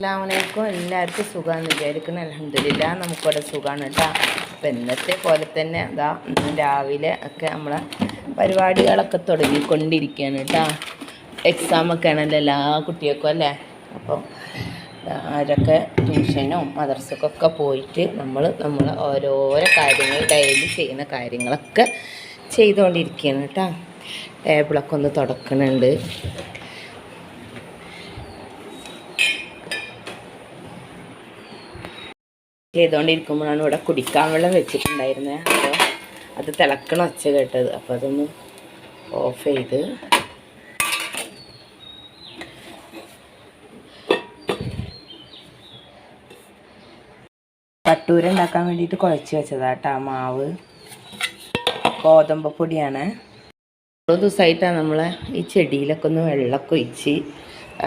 അസ്സാമലൈക്കും എല്ലാവർക്കും സുഖമാണെന്ന് വിചാരിക്കുന്നു. അലഹമില്ല നമുക്കിവിടെ സുഖമാണ് കേട്ടോ. അപ്പം ഇന്നത്തെ പോലെ തന്നെ അതാ രാവിലെ ഒക്കെ നമ്മളെ പരിപാടികളൊക്കെ തുടങ്ങിക്കൊണ്ടിരിക്കുകയാണ് കേട്ടോ. എക്സാമൊക്കെ ആണല്ലോ എല്ലാ കുട്ടികൾക്കും അല്ലേ? അപ്പം അവരൊക്കെ ട്യൂഷനും മദർസക്കൊക്കെ പോയിട്ട് നമ്മൾ നമ്മൾ ഓരോരോ കാര്യങ്ങൾ ഡെയിലി ചെയ്യുന്ന കാര്യങ്ങളൊക്കെ ചെയ്തുകൊണ്ടിരിക്കുകയാണ് കേട്ടോ. ടേബിളൊക്കെ ഒന്ന് തുടക്കണുണ്ട്. ചെയ്തുകൊണ്ടിരിക്കുമ്പോഴാണ് ഇവിടെ കുടിക്കാൻ വെള്ളം വെച്ചിട്ടുണ്ടായിരുന്നത് അപ്പോൾ അത് തിളക്കണ ഒച്ച കേട്ടത്. അപ്പോൾ അതൊന്ന് ഓഫ് ചെയ്ത്. കട്ടൂര ഉണ്ടാക്കാൻ വേണ്ടിയിട്ട് കുഴച്ച് വെച്ചതാട്ടാ മാവ്. ഗോതമ്പ് പൊടിയാണ്. ഓരോ ദിവസമായിട്ടാണ് നമ്മളെ ഈ ചെടിയിലൊക്കെ ഒന്ന് വെള്ളമൊക്കെ ഒഴിച്ച്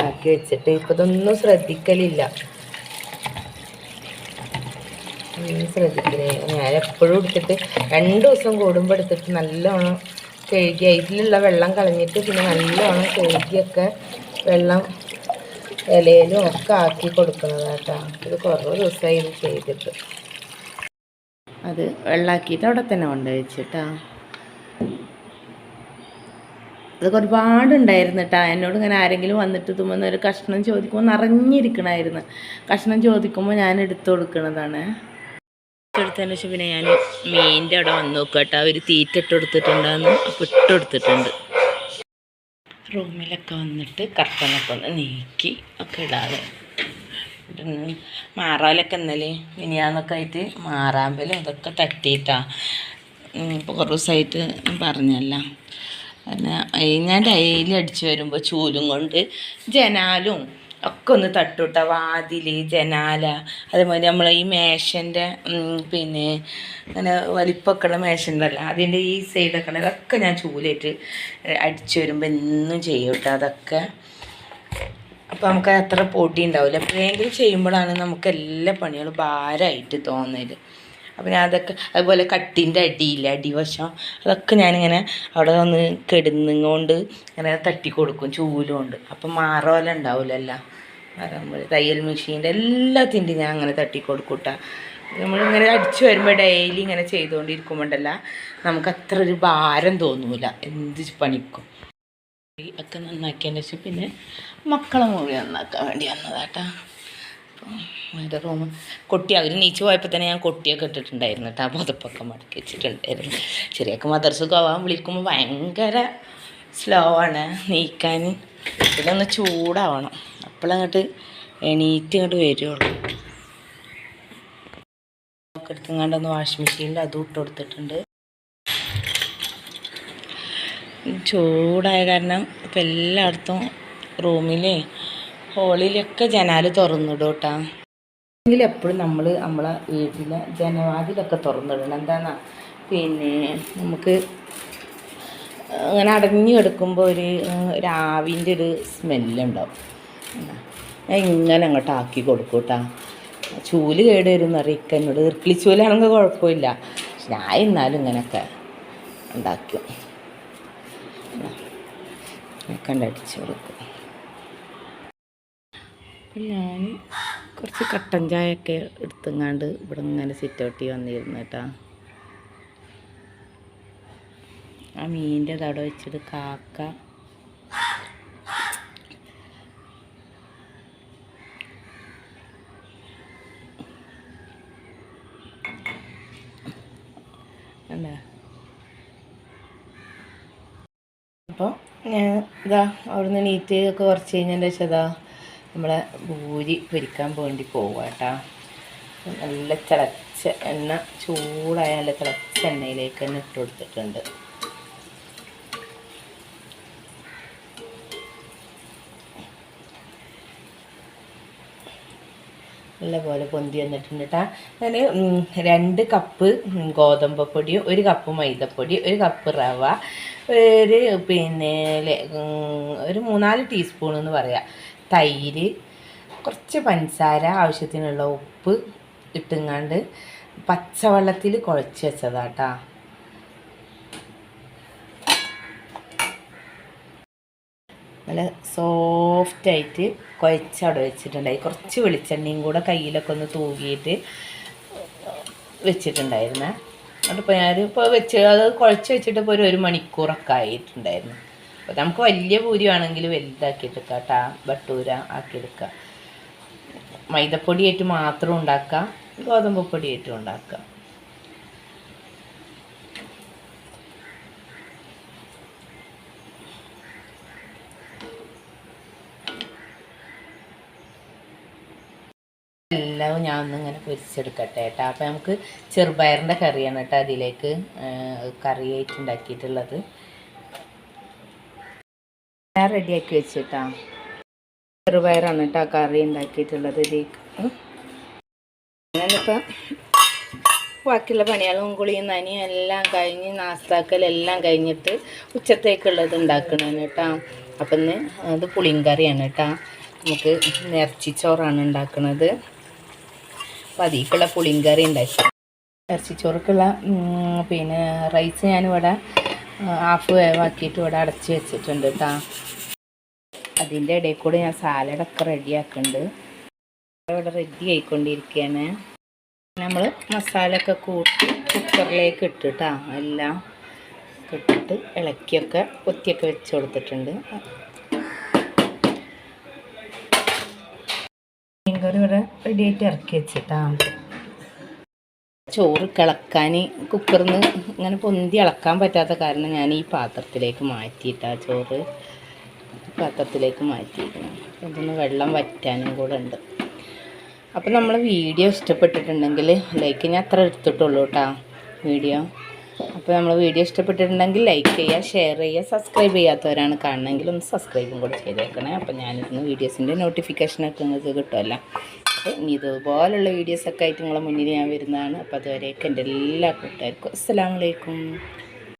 ആക്കി വെച്ചിട്ട് ഇപ്പം ഇതൊന്നും ശ്രദ്ധിക്കലില്ല. ശ്രദ്ധിക്കണേ. ഞാൻ എപ്പോഴും എടുത്തിട്ട് രണ്ട് ദിവസം കൂടുമ്പോൾ എടുത്തിട്ട് നല്ലോണം കഴുകി അതിലുള്ള വെള്ളം കളഞ്ഞിട്ട് പിന്നെ നല്ലോണം കഴുകിയൊക്കെ വെള്ളം ഇലയിലും ഒക്കെ ആക്കി കൊടുക്കുന്നതാട്ടാ ഇത് കുറേ ദിവസമായി ഇത് ചെയ്തിട്ട്. അത് വെള്ളമാക്കിയിട്ട് അവിടെ തന്നെ കൊണ്ടുവച്ചിട്ടാ അതൊക്കെ ഒരുപാടുണ്ടായിരുന്നു കേട്ടോ എന്നോട് ഇങ്ങനെ ആരെങ്കിലും വന്നിട്ട് തുമ്മുന്ന ഒരു കഷ്ണം ചോദിക്കുമ്പോൾ നിറഞ്ഞിരിക്കണമായിരുന്നു കഷ്ണം ചോദിക്കുമ്പോൾ ഞാൻ എടുത്തു എടുത്തതിന് ശേഷം പിന്നെ ഞാൻ മീനിന്റെ അവിടെ വന്ന് നോക്കുക അവർ തീറ്റ ഇട്ട് കൊടുത്തിട്ടുണ്ടായിരുന്നു അപ്പോൾ ഇട്ട് കൊടുത്തിട്ടുണ്ട്. റൂമിലൊക്കെ വന്നിട്ട് കർട്ടനൊക്കെ ഒന്ന് നീക്കി ഒക്കെ ഇടാതെ. മാറാലൊക്കെ ഇന്നലെ മിനിയാന്നൊക്കെ ആയിട്ട് മാറാമ്പലും അതൊക്കെ തട്ടിയിട്ടാ. ഇപ്പോൾ കുറേ ദിവസമായിട്ട് പറഞ്ഞല്ല. പിന്നെ ഞാൻ ഡെയിലി അടിച്ചു വരുമ്പോൾ ചൂലും കൊണ്ട് ജനാലും ഒക്കെ ഒന്ന് തട്ടുട്ട. വാതിൽ ജനാല അതേപോലെ നമ്മൾ ഈ മേശന്റെ പിന്നെ അങ്ങനെ വലിപ്പൊക്കെ ഉള്ള ഉണ്ടല്ലോ അതിന്റെ ഈ സൈഡൊക്കെ അതൊക്കെ ഞാൻ ചൂലേറ്റ് അടിച്ചു വരുമ്പോൾ എന്നും ചെയ്യും കേട്ടോ അതൊക്കെ. അപ്പോൾ നമുക്ക് അത്ര പൊടി ഉണ്ടാവില്ല. എപ്പോഴെങ്കിലും ചെയ്യുമ്പോഴാണ് നമുക്ക് എല്ലാ പണികളും ഭാരമായിട്ട് തോന്നൽ. അപ്പം ഞാൻ അതൊക്കെ അതുപോലെ കട്ടിന്റെ അടിയില്ല അടിവശം അതൊക്കെ ഞാനിങ്ങനെ അവിടെ വന്ന് കെടുന്നുകൊണ്ട് ഇങ്ങനെ തട്ടി കൊടുക്കും ചൂലുകൊണ്ട്. അപ്പം മാറോല ഉണ്ടാവില്ലല്ല തയ്യൽ മെഷീന്റെ എല്ലാത്തിന്റെയും ഞാൻ അങ്ങനെ തട്ടി കൊടുക്കൂട്ട. നമ്മളിങ്ങനെ അടിച്ചു വരുമ്പോൾ ഡെയിലി ഇങ്ങനെ ചെയ്തുകൊണ്ടിരിക്കുമ്പോണ്ടല്ല നമുക്ക് അത്ര ഒരു ഭാരം തോന്നൂല. എന്ത് പണിക്കും. ഒക്കെ നന്നാക്കിയതിന് ശേഷം പിന്നെ മക്കളെ മുറി നന്നാക്കാൻ വേണ്ടി വന്നതാട്ടാ. എന്റെ റൂം കൊട്ടി. അവർ നീച്ച് പോയപ്പോൾ തന്നെ ഞാൻ കൊട്ടിയൊക്കെ ഇട്ടിട്ടുണ്ടായിരുന്നു കേട്ടോ പുതപ്പൊക്കെ മടക്കി വെച്ചിട്ടുണ്ടായിരുന്നു. ചെറിയൊക്കെ മദർസൊക്കെ ആവാൻ വിളിക്കുമ്പോൾ ഭയങ്കര സ്ലോ ആണ് നീക്കാൻ. ഒന്ന് ചൂടാവണം. അപ്പോഴങ്ങോട്ട് എണീറ്റ് ഇങ്ങോട്ട് വരുള്ളൂ. ഒക്കെ എടുത്തുങ്ങാണ്ടൊന്ന് വാഷിംഗ് മെഷീനിൽ അതും ഇട്ട് കൊടുത്തിട്ടുണ്ട്. ചൂടായ കാരണം ഇപ്പം എല്ലായിടത്തും റൂമിലെ ഹോളിലൊക്കെ ജനാല് തുറന്നിടും കേട്ടോ എപ്പോഴും നമ്മൾ നമ്മളെ വീട്ടിലെ ജനവാതിലൊക്കെ തുറന്നിടണം. എന്താണെന്നാ പിന്നെ നമുക്ക് അങ്ങനെ അടഞ്ഞു കിടക്കുമ്പോൾ ഒരു രാവിന്റെ ഒരു സ്മെല്ലുണ്ടാവും. ഞാൻ ഇങ്ങനെ അങ്ങോട്ട് ആക്കി കൊടുക്കും ചൂൽ കേട് വരും എന്നറിയിക്ക എന്നോട് ഇർക്കിളി ചൂലാണെങ്കിൽ കുഴപ്പമില്ല. ഞാൻ എന്നാലും ഇങ്ങനെയൊക്കെ ഉണ്ടാക്കും. കണ്ടടിച്ചു കൊടുക്കും. അപ്പം ഞാൻ കുറച്ച് കട്ടൻ ചായയൊക്കെ എടുത്തുങ്ങാണ്ട് ഇവിടെ ഇങ്ങനെ സിറ്റ് ഔട്ടി വന്നിരുന്നു കേട്ടോ. ആ മീനിന്റെ തട വെച്ചിട്ട് കാക്ക. അപ്പോൾ ഞാൻ ഇതാ അവിടുന്ന് നീറ്റ് ഒക്കെ കുറച്ച് കഴിഞ്ഞതിന്റെ ശേഷം നമ്മളെ ഭൂരി പൊരിക്കാൻ വേണ്ടി പോവുക കേട്ടോ നല്ല തിളച്ച എണ്ണ ചൂടായ നല്ല തിളച്ച എണ്ണയിലേക്ക് തന്നെ ഇട്ട് കൊടുത്തിട്ടുണ്ട്. നല്ലപോലെ പൊന്തി വന്നിട്ടുണ്ട് കേട്ടോ ഞാൻ രണ്ട് കപ്പ് ഗോതമ്പ് പൊടിയും ഒരു കപ്പ് മൈദപ്പൊടി ഒരു കപ്പ് റവ ഒരു പിന്നെ ഒരു മൂന്നാൽ ടീസ്പൂൺ എന്ന് പറയാം. തൈര് കുറച്ച് പഞ്ചസാര ആവശ്യത്തിനുള്ള ഉപ്പ് ഇട്ടുങ്ങാണ്ട് പച്ചവെള്ളത്തിൽ കുഴച്ച് വെച്ചതാട്ടാ. നല്ല സോഫ്റ്റായിട്ട് കുഴച്ചവിടെ വെച്ചിട്ടുണ്ടായി. കുറച്ച് വെളിച്ചെണ്ണയും കൂടെ കയ്യിലൊക്കെ ഒന്ന് തൂകിയിട്ട് വെച്ചിട്ടുണ്ടായിരുന്നേ. എന്നിട്ടിപ്പോൾ ഇപ്പോൾ ഞാനിപ്പോൾ വെച്ച് അത് കുഴച്ച് വെച്ചിട്ട് ഇപ്പോൾ ഒരു ഒരു മണിക്കൂറൊക്കെ ആയിട്ടുണ്ടായിരുന്നു. അപ്പോൾ നമുക്ക് വലിയ പൂരി വേണമെങ്കിൽ വലുതാക്കിയെടുക്കാം കേട്ടോ ബട്ടൂര ആക്കിയെടുക്കാം. മൈദപ്പൊടിയായിട്ട് മാത്രം ഉണ്ടാക്കാം ഗോതമ്പ് പൊടിയായിട്ടും ഉണ്ടാക്കാം. എല്ലാം ഞാൻ ഒന്നിങ്ങനെ പൊരിച്ചെടുക്കട്ടെ കേട്ടോ അപ്പോൾ നമുക്ക് ചെറുപയറിന്റെ കറിയാണ് കേട്ടോ അതിലേക്ക് കറിയായിട്ട് ഉണ്ടാക്കിയിട്ടുള്ളത്. ഞാൻ റെഡിയാക്കി വെച്ചിട്ടാ. ചെറുപയറാണ് കേട്ടോ കറി ഉണ്ടാക്കിയിട്ടുള്ളത് ഇതിലേക്ക് ബാക്കിയുള്ള പണികളും കുളിയും നനിയും എല്ലാം കഴിഞ്ഞ് നാസ്താക്കലെല്ലാം കഴിഞ്ഞിട്ട് ഉച്ചത്തേക്കുള്ളത് ഉണ്ടാക്കണേന് കേട്ടോ. അപ്പം ഇന്ന് അത് പുളിങ്കറിയാണ് കേട്ടോ. നമുക്ക് ഇറച്ചിച്ചോറാണ് ഉണ്ടാക്കുന്നത് അപ്പം അതിലേക്കുള്ള പുളിങ്കറി ഉണ്ടാക്കി. ഇറച്ചിച്ചോറക്കുള്ള പിന്നെ റൈസ് ഞാനിവിടെ ഹാഫ് വേവാക്കിയിട്ട് ഇവിടെ അടച്ച് വെച്ചിട്ടുണ്ട് കേട്ടോ. അതിന്റെ ഇടയിൽ കൂടെ ഞാൻ സാലഡൊക്കെ റെഡിയാക്കുന്നുണ്ട് ഇവിടെ റെഡി ആയിക്കൊണ്ടിരിക്കുകയാണ് നമ്മൾ മസാലയൊക്കെ കൂട്ടി കുക്കറിലേക്ക് ഇട്ടിട്ടാ എല്ലാം ഇട്ടിട്ട് ഇളക്കിയൊക്കെ കൊത്തിയൊക്കെ വെച്ച് കൊടുത്തിട്ടുണ്ട്. മീൻകറി ഇവിടെ റെഡി ആയിട്ട് ഇറക്കി വെച്ചിട്ടാ. ചോറ് കിളക്കാൻ കുക്കറിൽ നിന്ന് ഇങ്ങനെ പൊന്തി ഇളക്കാൻ പറ്റാത്ത കാരണം ഞാൻ ഈ പാത്രത്തിലേക്ക് മാറ്റിയിട്ടാ ചോറ്. പാത്രത്തിലേക്ക് മാറ്റിയിരിക്കണം. ഇതൊന്ന് വെള്ളം വറ്റാനും കൂടെ ഉണ്ട്. അപ്പോൾ നമ്മൾ വീഡിയോ ഇഷ്ടപ്പെട്ടിട്ടുണ്ടെങ്കിൽ ലൈക്ക് ഞാൻ അത്ര എടുത്തിട്ടുള്ളൂ കേട്ടോ വീഡിയോ. അപ്പോൾ നമ്മൾ വീഡിയോ ഇഷ്ടപ്പെട്ടിട്ടുണ്ടെങ്കിൽ ലൈക്ക് ചെയ്യുക ഷെയർ ചെയ്യുക സബ്സ്ക്രൈബ് ചെയ്യാത്തവരാണ് കാണണമെങ്കിൽ ഒന്ന് സബ്സ്ക്രൈബും കൂടെ ചെയ്തേക്കണേ. അപ്പോൾ ഞാനിരുന്ന് വീഡിയോസിന്റെ നോട്ടിഫിക്കേഷനൊക്കെ നിങ്ങൾക്ക് കിട്ടുമല്ലോ അപ്പോൾ ഇനി ഇതുപോലുള്ള വീഡിയോസൊക്കെ ആയിട്ട് നിങ്ങളെ മുന്നിൽ ഞാൻ വരുന്നതാണ്. അപ്പോൾ അതുവരെയൊക്കെ എന്റെ എല്ലാ കൂട്ടുകാർക്കും. അസ്സാം വലൈക്കും